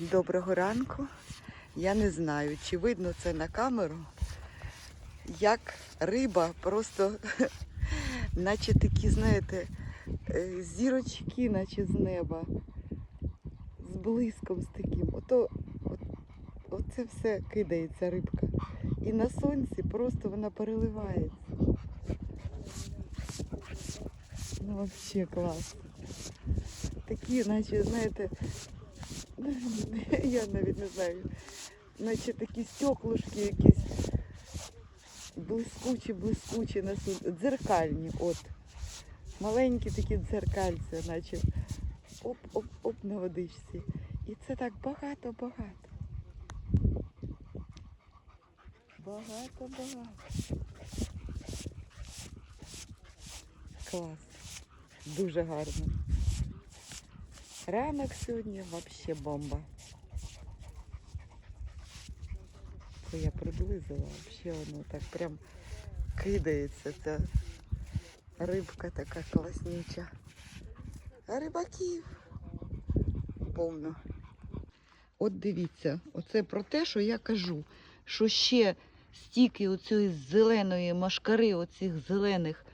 Доброго ранку. Я не знаю, чи видно це на камеру, як риба просто, наче такі, знаєте, е, зірочки, наче з неба, з блиском з таким. Ото, от, оце все кидається рибка. І на сонці просто вона переливається. Ну, взагалі клас. Такі, наче, знаєте, я навіть не знаю, наче такі стеклушки якісь блискучі, блискучі сонці. Дзеркальні, от. Маленькі такі дзеркальця, наче оп-оп-оп на водичці. І це так багато-багато. Багато-багато. Клас. Дуже гарно. Ранок сьогодні взагалі бомба. Я приблизила, взагалі воно так прям кидається ця рибка така класнюча. А рибаків повно. От дивіться, оце про те, що я кажу, що ще стільки оцієї зеленої машкари, оцих зелених,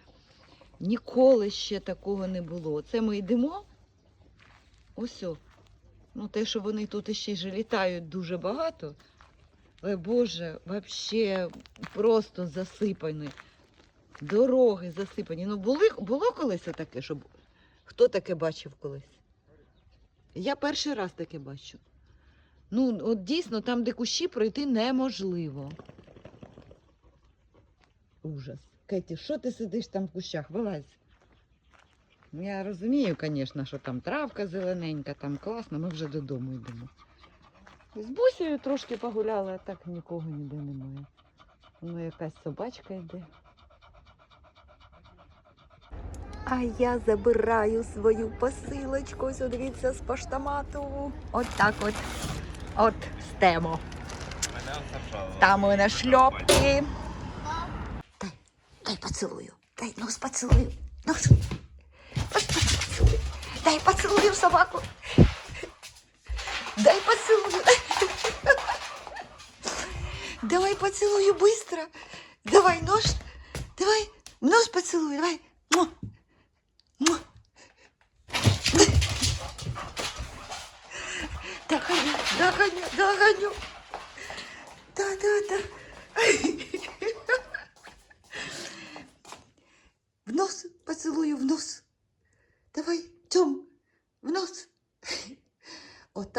ніколи ще такого не було. Це ми йдемо. Ось. Ну, те, що вони тут ще ж літають дуже багато. Але Боже, взагалі просто засипані. Дороги засипані. Ну, були, було колись таке, щоб хто таке бачив колись? Я перший раз таке бачу. Ну, от дійсно, там, де кущі, пройти неможливо. Ужас. Кеті, що ти сидиш там в кущах? Вилазь. Ну, я розумію, звісно, що там травка зелененька, там класно, ми вже додому йдемо. З бусею трошки погуляли, а так нікого ніде немає. Воно якась собачка йде. А я забираю свою посилочку. Дивіться з поштомату. От так от. От стемо. Там у мене шльопки. Дай, дай поцілую. Дай нос поцілую. Нос. Поцілую. Дай поцілую собаку. Дай поцілую. Давай поцілую быстро. Давай нож. Давай. Нос поцілуй. Давай. Му. Му. Догоню, догоню, догоню. Да, да, да. В нос поцілую, в нос.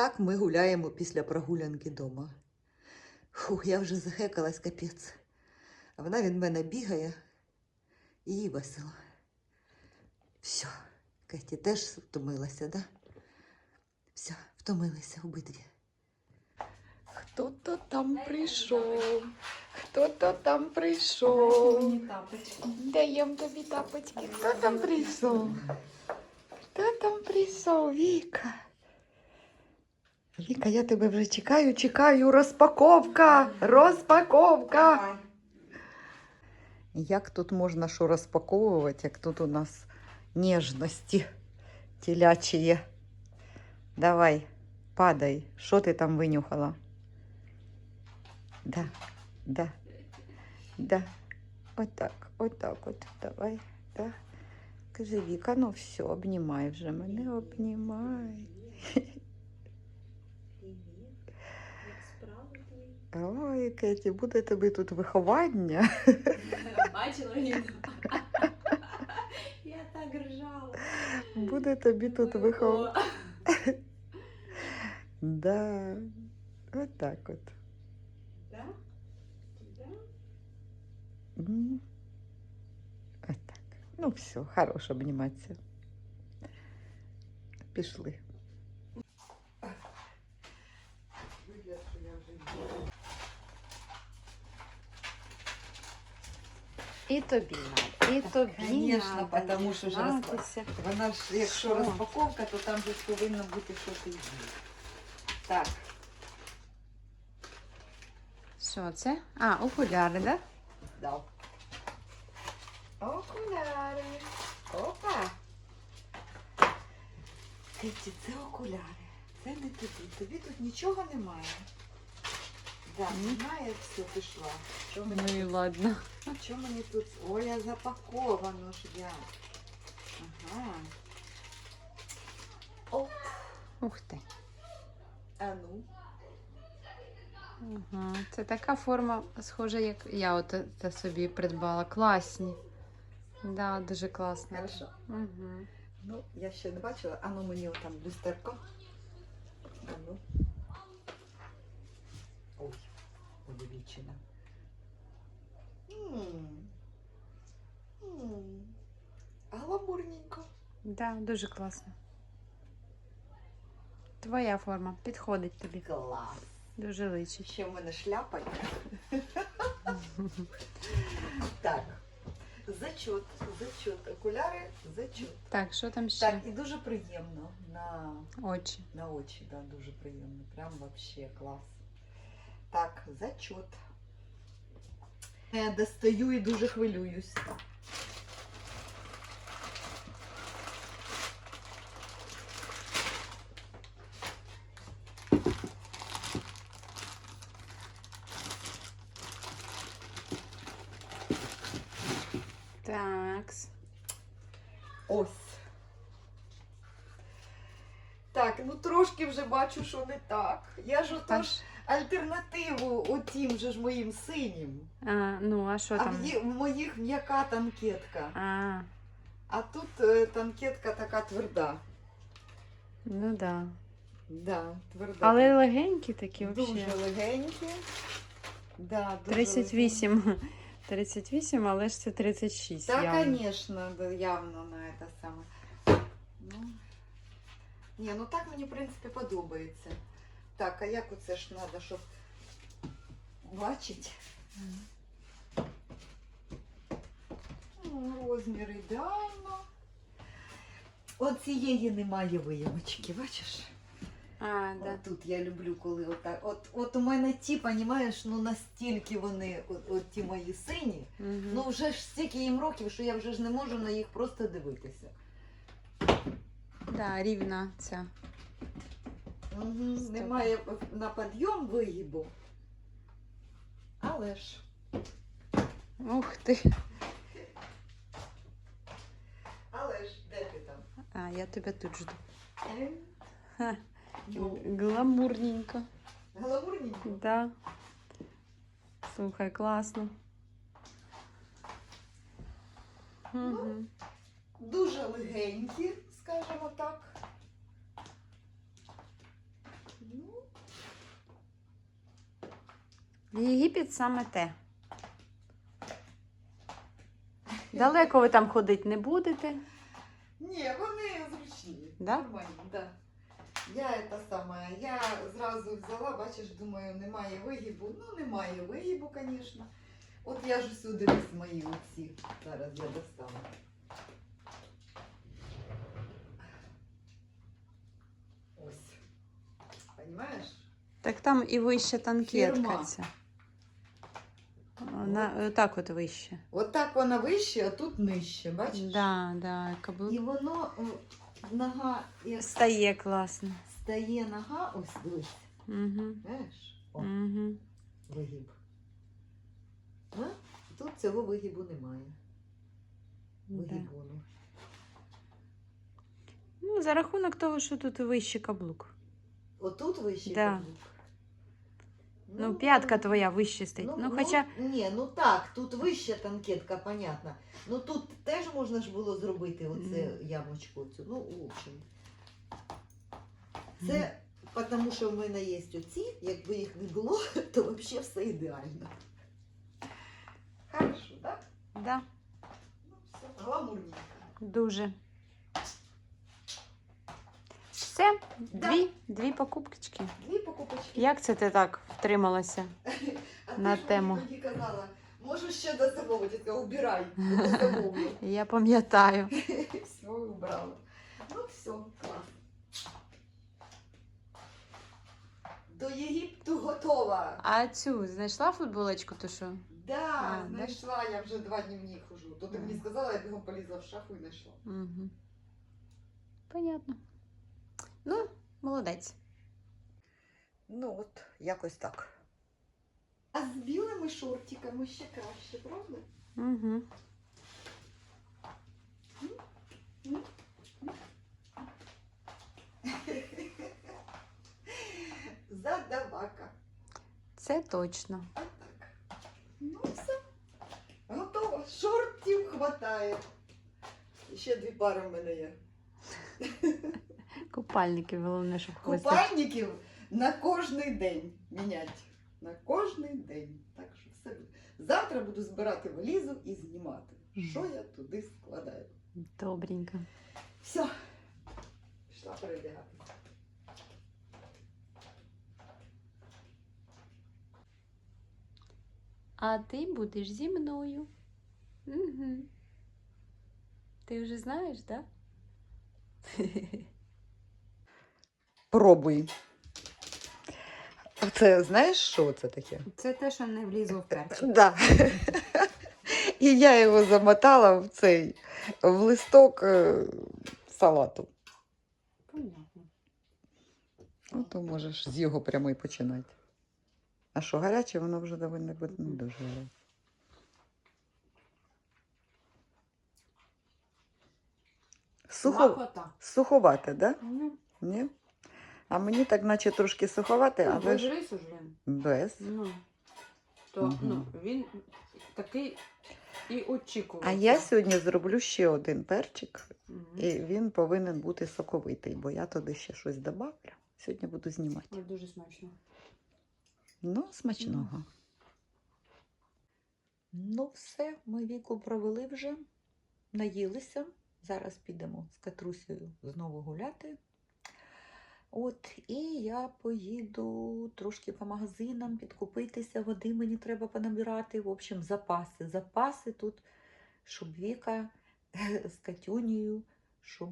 Отак ми гуляємо після прогулянки дома. Фух, я вже захекалась капець. А вона від мене бігає і їй весело. Все, Кеті теж втомилася, да? Все, втомилися обидві. Хто-то там прийшов, хто-то там прийшов. Даємо тобі тапочки. Хто там прийшов? Хто там прийшов, Віка? Віка, я тебе вже чекаю, чекаю. Розпаковка! Розпаковка! Як тут можна що розпаковувати, як тут у нас ніжності телячі. Давай, падай. Що ти там винюхала? Да, да, да. Отак, отак от. Давай, да. Кажи, Віка, ну все, обнімай вже мене, обнімай. Ой, Кеті, буде тобі тут виховання. Бачила відео? Я так ржала. Буде тобі тут виховання. Да. Отак от. да? Да? М. Отак. Ну все, хорош обніматися. Пішли. І тобі надо, і тобі надо потому що ж розпа-. Вона ж, якщо Що? розпаковка, то там же ж повинно бути щось. Так, Що це? А, окуляри, да? да. Окуляри. Опа. Кеті, це окуляри. Це не тобі. Тобі тут нічого немає. Да, Ні. все, пішла. Що мені, Ну і ладно. що мені тут? Оля запаковано ж я. Ага. Оп. Ух ти. А ну. Ага. Це така форма, схожа, як я от це собі придбала. Класні. Да, дуже класно. Хорошо. Угу. Ну, я ще не бачила. А ну мені отам люстерко. А ну. увеличена. М. М. Гламурненько. Да, дуже класно. Твоя форма підходить тобі. Клас. Дуже личить. Ще в мене шляпа. є. так. Зачот, зачот. Окуляри, зачот. Так, що там ще? Так, і дуже приємно на Очі. На очі, да, дуже приємно. Прям вообще клас. Так, зачет. Я достаю і дуже хвилююсь. Такс. Ось. Так, ну трошки вже бачу, що не так. Я ж отож альтернативу отім же ж моїм синім. А, ну, а що А там? в, є- в моїх м'яка танкетка. А, А тут е, танкетка така тверда. ну да. Да, тверда. Але легенькі такі дуже взагалі. легенькі. Да, дуже 38. 38, але ж це 36. Так, явно. звісно, да, явно на це саме. Ну, ні, ну так мені, в принципі, подобається. Так, а як оце ж треба, щоб бачити? Ну, Розмір ідеально. От цієї немає виявочки, бачиш? А, да. От тут я люблю, коли отак. От, от у мене ті, понімаєш, ну настільки вони, от, от ті мої сині, Мгм. ну вже ж стільки їм років, що я вже ж не можу на їх просто дивитися. да, рівна ця. Угу. Немає на підйом вигибу. Але ж. Ух ти. Але ж, де ти там? А, я тебе тут жду. Е? Ха. Ну, Гламурненько. Гламурненько. Да. Слухай, класно. Угу. Дуже легенькі, скажімо так. Ну, Єгипет саме те. Далеко ви там ходити не будете. ні, вони зручні. Да? Нормальні, да. Я це саме, я зразу взяла, бачиш, думаю, немає вигибу. Ну, немає вигибу, звісно. От я ж усюди дивись мої оці. Зараз я достану. Ось. Понимаєш? Так там і вище танкетка Фірма. ця. Вона так от вище. От так вона вище, а тут нижче, бачиш? Да, да, каблук. І воно о, нога як Стає класно. стає нога, ось дивись. Угу. Знаєш? О, Угу. вигиб. А? Тут цього вигибу немає. Да. Вигибу. ну. Ну, за рахунок того, що тут вище каблук. Отут вище Да. каблук. Ну, п'ятка твоя вище стоїть. Ну, хоча. Ні, ну так, тут вища танкетка, понятно. Ну тут теж можна ж було зробити оце ямочку. Цю. Ну, в общем. Це тому, що в мене є оці, якби їх не було, то взагалі все ідеально. Хорошо, так? Да, Ну, все, гламурненько. дуже. Все, Да. дві, дві покупочки. Дві покупочки. Як це ти так втрималася? А на ти тему? мені казала, можеш ще дозамовити, я сказала, убирай. Я пам'ятаю. Все, убрала. Ну все, клас. До Єгипту готова. А цю знайшла футболочку, то що? Да, А, да? знайшла, я вже два дні в ній хожу. То ти мені сказала, я бігом полізла в шафу і знайшла. Угу. Понятно. Ну, молодець. Ну от, якось так. А з білими шортиками ще краще, правда? Угу. Задавака. Це точно. А так. Ну все. Готово. Шортів хватає. Ще дві пари в мене є. Купальники, головне, щоб хвостик. Купальників на кожний день міняти. На кожний день. Так що все. Завтра буду збирати валізу і знімати. Що я туди складаю. Добренько. Все. Пішла передягатися. А ти будеш зі мною. Угу. Ти вже знаєш, так? Да? Пробуй. Оце знаєш, що це таке? Це те, що не влізло в перчик. Да. І я його замотала в цей в листок е, салату. Понятно. Ну, то можеш з його прямо і починати. А що гаряче, воно вже доволі буде не дуже. гаряче. Сухо... Суховате, так? Да? Ну, Ні? А мені так, наче трошки суховате, але без ж рису ж він. без. Ну, то Мгм. ну, він такий і очікував. А я сьогодні зроблю ще один перчик, Мгм. і він повинен бути соковитий, бо я туди ще щось добавлю. Сьогодні буду знімати. Ой, Дуже смачно. Ну, смачного. Ну, все, ми віку провели вже, наїлися. Зараз підемо з Катрусею знову гуляти. От, і я поїду трошки по магазинам підкупитися, води мені треба понабирати. В общем, запаси. Запаси тут, щоб Віка з Катюнею, щоб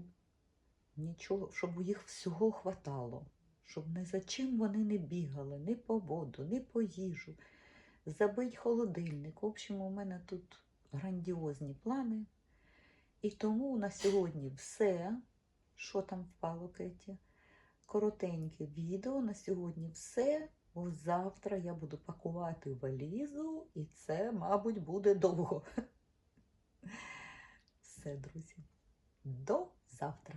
нічого, щоб їх всього хватало щоб ні за чим вони не бігали, ні по воду, ні по їжу. Забить холодильник. В общем, у мене тут грандіозні плани. І тому на сьогодні все, що там впало, Кеті коротеньке відео. На сьогодні все. Бо завтра я буду пакувати валізу, і це, мабуть, буде довго. Все, друзі, до завтра.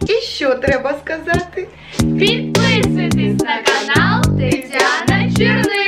І що треба сказати? Підписуйтесь на канал Тетяна Черни.